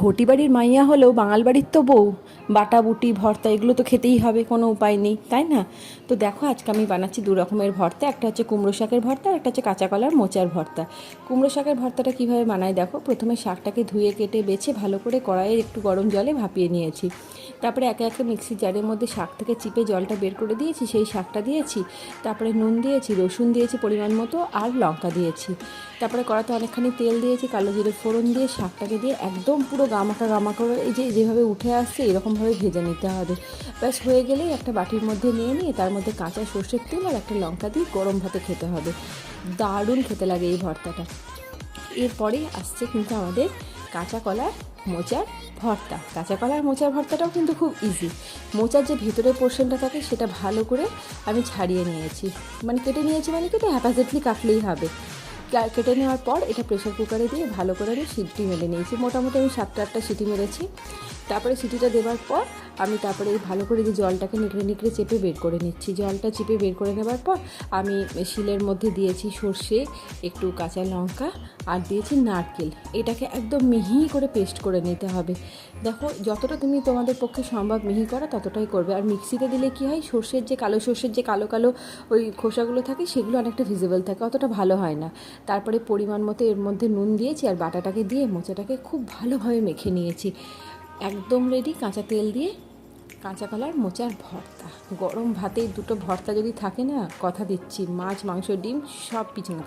ঘটি বাড়ির মাইয়া হলেও বাঙাল বাড়ির তো বউ। বাটা, বুটি, ভর্তা, এগুলো তো খেতেই হবে, কোনো উপায় নেই, তাই না? তো দেখো, আজকে আমি বানাচ্ছি দু রকমের ভর্তা, একটা হচ্ছে কুমড়ো শাকের ভর্তা আর একটা হচ্ছে কাঁচা কলার মোচার ভর্তা। কুমড়ো শাকের ভর্তাটা কীভাবে বানাই দেখো, প্রথমে শাকটাকে ধুয়ে, কেটে, বেছে, ভালো করে কড়াইয়ে একটু গরম জলে ভাপিয়ে নিয়েছি। তারপরে একে একে মিক্সি জারের মধ্যে শাক থেকে চিপে জলটা বের করে দিয়েছি, সেই শাকটা দিয়েছি। তারপরে নুন দিয়েছি, রসুন দিয়েছি পরিমাণ মতো আর লঙ্কা দিয়েছি। তারপরে কড়াতে অনেকখানি তেল দিয়েছি, কালো জিরে ফোড়ন দিয়ে শাকটাকে দিয়ে একদম পুরো গামাকা গামাকা এই যে যেভাবে উঠে আসছে, এরকমভাবে ভেজে নিতে হবে। ব্যাস, হয়ে গেলেই একটা বাটির মধ্যে নিয়ে নিয়ে তার মধ্যে কাঁচা সর্ষের তেল আর একটা লঙ্কা দিয়ে গরম ভাতে খেতে হবে। দারুণ খেতে লাগে এই ভর্তাটা। এরপরে আসছে কিন্তু আমাদের কাঁচা কলার মোচার ভর্তা। কাঁচা কলার মোচার ভর্তাটাও কিন্তু খুব ইজি মোচার যে ভেতরের পোর্শনটা থাকে, সেটা ভালো করে আমি ছাড়িয়ে নিয়েছি। মানে কেটে নিয়েছি মানে কেটে হ্যাপাজেটলি কাটলেই হবে। কেটে নেওয়ার পর এটা প্রেশার কুকারে দিয়ে ভালো করে আমি সিটি মেলে নিয়েছি। মোটামুটি আমি সাতটা আটটা সিটি মেরেছি। তারপরে সিটিটা দেওয়ার পর আমি তারপরে এই ভালো করে যে জলটাকে নিকড়ে নিকড়ে চেপে বের করে নিচ্ছি। জলটা চেপে বের করে নেবার পর আমি শিলের মধ্যে দিয়েছি সর্ষে, একটু কাঁচা লঙ্কা আর দিয়েছি নারকেল। এটাকে একদম মিহি করে পেস্ট করে নিতে হবে। দেখো, যতটা তুমি তোমাদের পক্ষে সম্ভব মিহি করা, ততটাই করবে। আর মিক্সিতে দিলে কি হয়, সর্ষের যে কালো সর্ষের যে কালো কালো ওই খোসাগুলো থাকে, সেগুলো অনেকটা ভিজিবল থাকে, অতটা ভালো হয় না। তারপরে পরিমাণ মতো এর মধ্যে নুন দিয়েছি আর বাটাটাকে দিয়ে মোচাটাকে খুব ভালোভাবে মেখে নিয়েছি। একদম রেডি কাঁচা তেল দিয়ে কাঁচা কলার মোচার ভর্তা। গরম ভাতে দুটো ভর্তা যদি থাকে না, কথা দিচ্ছি, মাছ, মাংস, ডিম, সব পিছনে থাকে।